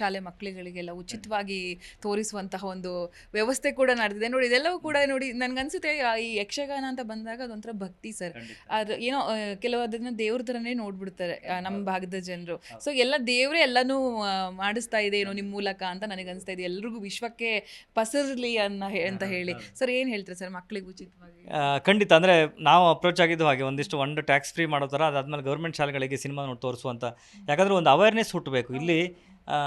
ಶಾಲೆ ಮಕ್ಕಳುಗಳಿಗೆಲ್ಲ ಉಚಿತವಾಗಿ ತೋರಿಸುವಂತಹ ಒಂದು ವ್ಯವಸ್ಥೆ ಕೂಡ ನಡೆದಿದೆ. ನೋಡಿ ಇದೆಲ್ಲವೂ ಕೂಡ ನೋಡಿ ನನ್ಗನ್ಸುತ್ತೆ ಈ ಯಕ್ಷಗಾನ ಅಂತ ಬಂದಾಗ ಅದೊಂಥರ ಭಕ್ತಿ ಸರ್. ಅದು ಏನೋ ಕೆಲವು ಅದನ್ನ ದೇವ್ರ ಥರನೇ ನೋಡ್ಬಿಡ್ತಾರೆ ನಮ್ಮ ಭಾಗದ ಜನರು. ಸೊ ಎಲ್ಲ ದೇವರೇ ಎಲ್ಲನೂ ಮಾಡಿಸ್ತಾ ಇದೆ ಏನೋ ನಿಮ್ಮ ಮೂಲಕ ಅಂತ ನನಗನ್ಸ್ತಾ ಅನಿಸ್ತಾ ಇದೆ. ಎಲ್ರಿಗೂ ವಿಶ್ವಕ್ಕೆ ಪಸರ್ಲಿ ಅನ್ನ ಅಂತ ಹೇಳಿ. ಸರ್ ಏನು ಹೇಳ್ತಾರೆ ಸರ್ ಮಕ್ಕಳಿಗೆ ಉಚಿತವಾಗಿ? ಖಂಡಿತ. ಅಂದರೆ ನಾವು ಅಪ್ರೋಚ್ ಆಗಿದ್ದು ಹಾಗೆ ಒಂದಿಷ್ಟು ಒಂದು ಟ್ಯಾಕ್ಸ್ ಫ್ರೀ ಮಾಡೋ ಥರ ಅದಾದಮೇಲೆ ಗೌರ್ಮೆಂಟ್ ಶಾಲೆಗಳಿಗೆ ಸಿನಿಮಾ ನೋಡಿ ತೋರಿಸುವಂಥ ಯಾಕಂದ್ರೆ ಒಂದು ಅವೇರ್ನೆಸ್ ಹುಟ್ಟಬೇಕು ಇಲ್ಲಿ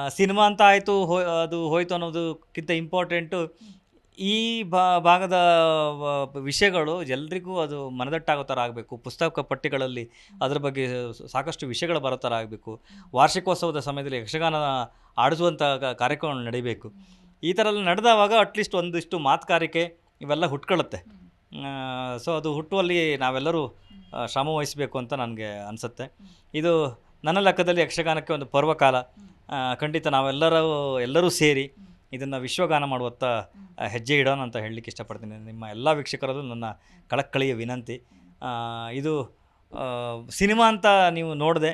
ಸಿನಿಮಾ ಅಂತ ಆಯಿತು, ಹೋ, ಅದು ಹೋಯ್ತು ಅನ್ನೋದಕ್ಕಿಂತ ಇಂಪಾರ್ಟೆಂಟು ಈ ಭಾಗದ ವಿಷಯಗಳು ಎಲ್ರಿಗೂ ಅದು ಮನದಟ್ಟಾಗೋ ಥರ ಆಗಬೇಕು. ಪುಸ್ತಕ ಪಟ್ಟಿಗಳಲ್ಲಿ ಅದರ ಬಗ್ಗೆ ಸಾಕಷ್ಟು ವಿಷಯಗಳು ಬರೋ ಥರ ಆಗಬೇಕು. ವಾರ್ಷಿಕೋತ್ಸವದ ಸಮಯದಲ್ಲಿ ಯಕ್ಷಗಾನ ಆಡಿಸುವಂಥ ಕಾರ್ಯಕ್ರಮ ನಡಿಬೇಕು. ಈ ಥರ ಎಲ್ಲ ನಡೆದವಾಗ ಅಟ್ಲೀಸ್ಟ್ ಒಂದಿಷ್ಟು ಮಾತುಕಾರಿಕೆ ಇವೆಲ್ಲ ಹುಟ್ಕೊಳ್ಳುತ್ತೆ. ಸೊ ಅದು ಹುಟ್ಟುವಲ್ಲಿ ನಾವೆಲ್ಲರೂ ಶ್ರಮವಹಿಸಬೇಕು ಶ್ರಮ ವಹಿಸಬೇಕು ಅಂತ ನನಗೆ ಅನಿಸುತ್ತೆ. ಇದು ನನ್ನ ಲೆಕ್ಕದಲ್ಲಿ ಯಕ್ಷಗಾನಕ್ಕೆ ಒಂದು ಪರ್ವಕಾಲ. ಖಂಡಿತ ನಾವೆಲ್ಲರೂ, ಎಲ್ಲರೂ ಸೇರಿ ಇದನ್ನು ವಿಶ್ವಗಾನ ಮಾಡುವತ್ತ ಹೆಜ್ಜೆ ಇಡೋಣ ಅಂತ ಹೇಳಲಿಕ್ಕೆ ಇಷ್ಟಪಡ್ತೀನಿ. ನಿಮ್ಮ ಎಲ್ಲ ವೀಕ್ಷಕರಲ್ಲೂ ನನ್ನ ಕಳಕಳಿಯ ವಿನಂತಿ. ಇದು ಸಿನಿಮಾ ಅಂತ ನೀವು ನೋಡಿದೆ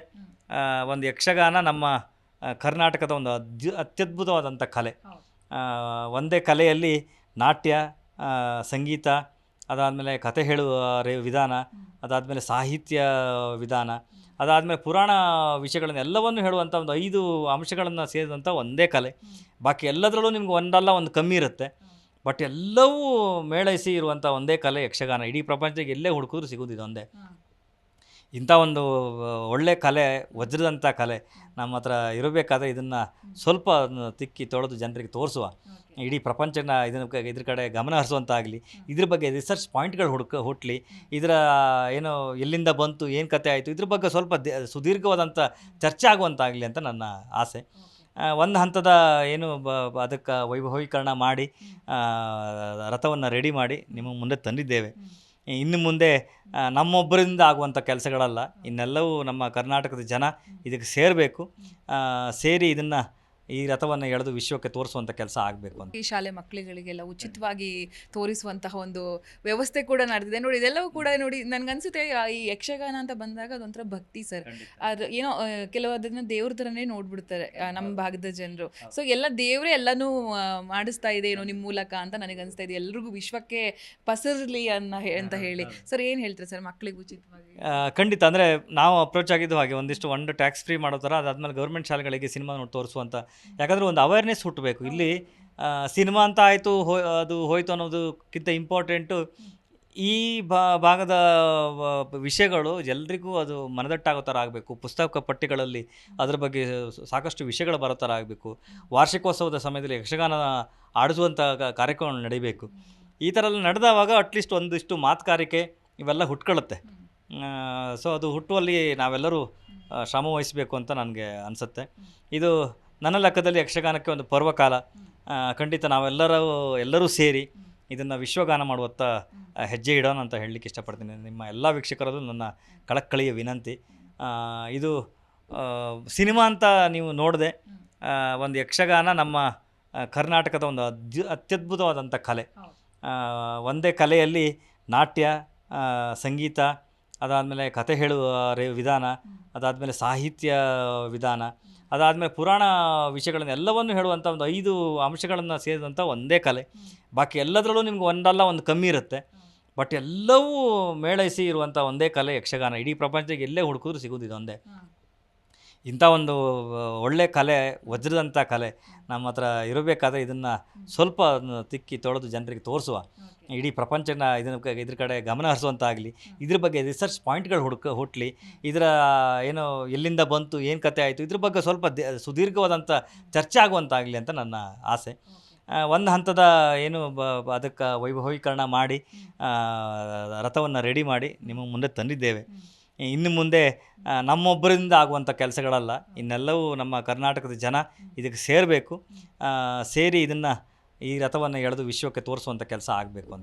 ಒಂದು ಯಕ್ಷಗಾನ ನಮ್ಮ ಕರ್ನಾಟಕದ ಒಂದು ಅದ್ಯು ಅತ್ಯದ್ಭುತವಾದಂಥ ಕಲೆ. ಒಂದೇ ಕಲೆಯಲ್ಲಿ ನಾಟ್ಯ ಸಂಗೀತ, ಅದಾದಮೇಲೆ ಕತೆ ಹೇಳುವ ವಿಧಾನ, ಅದಾದಮೇಲೆ ಸಾಹಿತ್ಯ ವಿಧಾನ ಅದಾದಮೇಲೆ ಪುರಾಣ ವಿಷಯಗಳನ್ನು ಎಲ್ಲವನ್ನು ಹೇಳುವಂಥ ಒಂದು ಐದು ಅಂಶಗಳನ್ನು ಸೇರಿದಂಥ ಒಂದೇ ಕಲೆ. ಬಾಕಿ ಎಲ್ಲದರಲ್ಲೂ ನಿಮ್ಗೆ ಒಂದಲ್ಲ ಒಂದು ಕಮ್ಮಿ ಇರುತ್ತೆ. ಬಟ್ ಎಲ್ಲವೂ ಮೇಳೈಸಿ ಇರುವಂಥ ಒಂದೇ ಕಲೆ ಯಕ್ಷಗಾನ. ಇಡೀ ಪ್ರಪಂಚಕ್ಕೆ ಎಲ್ಲೇ ಹುಡುಕಿದ್ರು ಸಿಗೋದು ಇದೊಂದೇ ಇಂಥ ಒಂದು ಒಳ್ಳೆ ಕಲೆ ವಜ್ರದಂಥ ಕಲೆ ನಮ್ಮ ಹತ್ರ ಇರಬೇಕಾದ್ರೆ ಇದನ್ನು ಸ್ವಲ್ಪ ತಿಕ್ಕಿ ತೊಳೆದು ಜನರಿಗೆ ತೋರಿಸುವ. ಇಡೀ ಪ್ರಪಂಚನ ಇದನ್ನ ಇದ್ರ ಕಡೆ ಗಮನ ಹರಿಸುವಂತಾಗಲಿ. ಇದ್ರ ಬಗ್ಗೆ ರಿಸರ್ಚ್ ಪಾಯಿಂಟ್ಗಳು ಹುಡುಕ ಹುಟ್ಟಲಿ ಇದರ ಏನು ಎಲ್ಲಿಂದ ಬಂತು ಏನು ಕತೆ ಆಯಿತು ಇದ್ರ ಬಗ್ಗೆ ಸ್ವಲ್ಪ ದೆ- ಸುದೀರ್ಘವಾದಂಥ ಚರ್ಚೆ ಆಗುವಂತಾಗಲಿ ಅಂತ ನನ್ನ ಆಸೆ. ಒಂದು ಹಂತದ ಏನು ಬ ಬ- ಅದಕ್ಕೆ ವೈಭವೀಕರಣ ಮಾಡಿ ರಥವನ್ನು ರೆಡಿ ಮಾಡಿ ನಿಮ್ಮ ಮುಂದೆ ತಂದಿದ್ದೇವೆ. ಇನ್ನು ಮುಂದೆ ನಮ್ಮೊಬ್ಬರಿಂದ ಆಗುವಂಥ ಕೆಲಸಗಳಲ್ಲ. ಇನ್ನೆಲ್ಲವೂ ನಮ್ಮ ಕರ್ನಾಟಕದ ಜನ ಇದಕ್ಕೆ ಸೇರಬೇಕು. ಸೇರಿ ಇದನ್ನು ಈ ರಥವನ್ನು ಎಳೆದು ವಿಶ್ವಕ್ಕೆ ತೋರಿಸುವಂಥ ಕೆಲಸ ಆಗಬೇಕು ಅಂತ. ಈ ಶಾಲೆ ಮಕ್ಕಳುಗಳಿಗೆಲ್ಲ ಉಚಿತವಾಗಿ ತೋರಿಸುವಂತಹ ಒಂದು ವ್ಯವಸ್ಥೆ ಕೂಡ ನಡೆದಿದೆ. ನೋಡಿ ಇದೆಲ್ಲವೂ ಕೂಡ ನೋಡಿ ನನ್ಗನ್ಸುತ್ತೆ ಆ ಈ ಯಕ್ಷಗಾನ ಅಂತ ಬಂದಾಗ ಅದೊಂಥರ ಭಕ್ತಿ ಸರ್. ಅದು ಏನೋ ಆ, ಕೆಲವು ಅದನ್ನ ದೇವ್ರ ಥರನೇ ನೋಡ್ಬಿಡ್ತಾರೆ ಆ, ನಮ್ಮ ಭಾಗದ ಜನರು. ಸೊ ಎಲ್ಲ ದೇವರೇ ಎಲ್ಲನೂ ಆ, ಮಾಡಿಸ್ತಾ ಇದೆ ಏನೋ ನಿಮ್ಮ ಮೂಲಕ ಅಂತ ನನಗೆ ಅನಿಸ್ತಾ ಇದೆ. ಎಲ್ರಿಗೂ ವಿಶ್ವಕ್ಕೆ ಪಸರ್ಲಿ ಅನ್ನ ಹೇ- ಅಂತ ಹೇಳಿ. ಸರ್ ಏನು ಹೇಳ್ತಾರೆ ಸರ್ ಮಕ್ಕಳಿಗೆ ಉಚಿತವಾಗಿ? ಆ, ಖಂಡಿತ. ಅಂದರೆ ನಾವು ಅಪ್ರೋಚ್ ಆಗಿದ್ದು ಹಾಗೆ ಒಂದಿಷ್ಟು ಒಂದು ಟ್ಯಾಕ್ಸ್ ಫ್ರೀ ಮಾಡೋ ಥರ ಅದಾದಮೇಲೆ ಗೌರ್ಮೆಂಟ್ ಶಾಲೆಗಳಿಗೆ ಸಿನಿಮಾ ನೋಡಿ ತೋರಿಸುವಂಥ ಯಾಕಂದರೆ ಒಂದು ಅವೇರ್ನೆಸ್ ಹುಟ್ಟಬೇಕು. ಇಲ್ಲಿ ಸಿನಿಮಾ ಅಂತ ಆಯಿತು, ಹೋ, ಅದು ಹೋಯ್ತು ಅನ್ನೋದಕ್ಕಿಂತ ಇಂಪಾರ್ಟೆಂಟು ಈ ಭಾಗದ ವಿಷಯಗಳು ಎಲ್ರಿಗೂ ಅದು ಮನದಟ್ಟಾಗೋ ಥರ ಆಗಬೇಕು. ಪುಸ್ತಕ ಪಟ್ಟಿಗಳಲ್ಲಿ ಅದರ ಬಗ್ಗೆ ಸಾಕಷ್ಟು ವಿಷಯಗಳು ಬರೋ ಥರ ಆಗಬೇಕು. ವಾರ್ಷಿಕೋತ್ಸವದ ಸಮಯದಲ್ಲಿ ಯಕ್ಷಗಾನ ಆಡಿಸುವಂಥ ಕಾರ್ಯಕ್ರಮ ನಡಿಬೇಕು. ಈ ಥರ ಎಲ್ಲ ನಡೆದವಾಗ ಅಟ್ಲೀಸ್ಟ್ ಒಂದಿಷ್ಟು ಮಾತುಕಾರಿಕೆ ಇವೆಲ್ಲ ಹುಟ್ಕೊಳ್ಳುತ್ತೆ. ಸೊ ಅದು ಹುಟ್ಟುವಲ್ಲಿ ನಾವೆಲ್ಲರೂ ಶ್ರಮವಹಿಸಬೇಕು ಶ್ರಮ ವಹಿಸಬೇಕು ಅಂತ ನನಗೆ ಅನಿಸುತ್ತೆ. ಇದು ನನ್ನ ಲೆಕ್ಕದಲ್ಲಿ ಯಕ್ಷಗಾನಕ್ಕೆ ಒಂದು ಪರ್ವಕಾಲ ಖಂಡಿತ ನಾವೆಲ್ಲರೂ, ಎಲ್ಲರೂ ಸೇರಿ ಇದನ್ನು ವಿಶ್ವಗಾನ ಮಾಡುವತ್ತ ಹೆಜ್ಜೆ ಇಡೋಣ ಅಂತ ಹೇಳಲಿಕ್ಕೆ ಇಷ್ಟಪಡ್ತೀನಿ. ನಿಮ್ಮ ಎಲ್ಲ ವೀಕ್ಷಕರದು ನನ್ನ ಕಳಕಳಿಯ ವಿನಂತಿ. ಇದು ಸಿನಿಮಾ ಅಂತ ನೀವು ನೋಡಿದೆ ಒಂದು ಯಕ್ಷಗಾನ ನಮ್ಮ ಕರ್ನಾಟಕದ ಒಂದು ಅತ್ಯದ್ಭುತವಾದಂಥ ಕಲೆ. ಒಂದೇ ಕಲೆಯಲ್ಲಿ ನಾಟ್ಯ ಸಂಗೀತ, ಅದಾದಮೇಲೆ ಕತೆ ಹೇಳುವ ವಿಧಾನ, ಅದಾದಮೇಲೆ ಸಾಹಿತ್ಯ ವಿಧಾನ ಅದಾದಮೇಲೆ ಪುರಾಣ ವಿಷಯಗಳನ್ನು ಎಲ್ಲವನ್ನು ಹೇಳುವಂಥ ಒಂದು ಐದು ಅಂಶಗಳನ್ನು ಸೇರಿದಂಥ ಒಂದೇ ಕಲೆ. ಬಾಕಿ ಎಲ್ಲದರಲ್ಲೂ ನಿಮ್ಗೆ ಒಂದಲ್ಲ ಒಂದು ಕಮ್ಮಿ ಇರುತ್ತೆ. ಬಟ್ ಎಲ್ಲವೂ ಮೇಳೈಸಿ ಇರುವಂಥ ಒಂದೇ ಕಲೆ ಯಕ್ಷಗಾನ. ಇಡೀ ಪ್ರಪಂಚಕ್ಕೆ ಎಲ್ಲೇ ಹುಡುಕಿದ್ರು ಸಿಗೋದು ಇದೊಂದೇ ಇಂಥ ಒಂದು ಒಳ್ಳೆ ಕಲೆ ವಜ್ರದಂಥ ಕಲೆ ನಮ್ಮ ಹತ್ರ ಇರಬೇಕಾದ್ರೆ ಇದನ್ನು ಸ್ವಲ್ಪ ತಿಕ್ಕಿ ತೊಳೆದು ಜನರಿಗೆ ತೋರಿಸುವ. ಇಡೀ ಪ್ರಪಂಚನ ಇದನ್ನ ಇದ್ರ ಕಡೆ ಗಮನ ಹರಿಸುವಂತಾಗಲಿ. ಇದ್ರ ಬಗ್ಗೆ ರಿಸರ್ಚ್ ಪಾಯಿಂಟ್ಗಳು ಹುಡುಕ ಹುಟ್ಟಲಿ ಇದರ ಏನು ಎಲ್ಲಿಂದ ಬಂತು ಏನು ಕತೆ ಆಯಿತು ಇದ್ರ ಬಗ್ಗೆ ಸ್ವಲ್ಪ ದೆ- ಸುದೀರ್ಘವಾದಂಥ ಚರ್ಚೆ ಆಗುವಂತಾಗಲಿ ಅಂತ ನನ್ನ ಆಸೆ. ಒಂದು ಹಂತದ ಏನು ಬ ಬ- ಅದಕ್ಕೆ ವೈಭವೀಕರಣ ಮಾಡಿ ರಥವನ್ನು ರೆಡಿ ಮಾಡಿ ನಿಮ್ಮ ಮುಂದೆ ತಂದಿದ್ದೇವೆ. ಇನ್ನು ಮುಂದೆ ನಮ್ಮೊಬ್ಬರಿಂದ ಆಗುವಂಥ ಕೆಲಸಗಳಲ್ಲ. ಇನ್ನೆಲ್ಲವೂ ನಮ್ಮ ಕರ್ನಾಟಕದ ಜನ ಇದಕ್ಕೆ ಸೇರಬೇಕು. ಸೇರಿ ಇದನ್ನು ಈ ರಥವನ್ನು ಎಳೆದು ವಿಶ್ವಕ್ಕೆ ತೋರಿಸುವಂಥ ಕೆಲಸ ಆಗಬೇಕು ಅಂತ.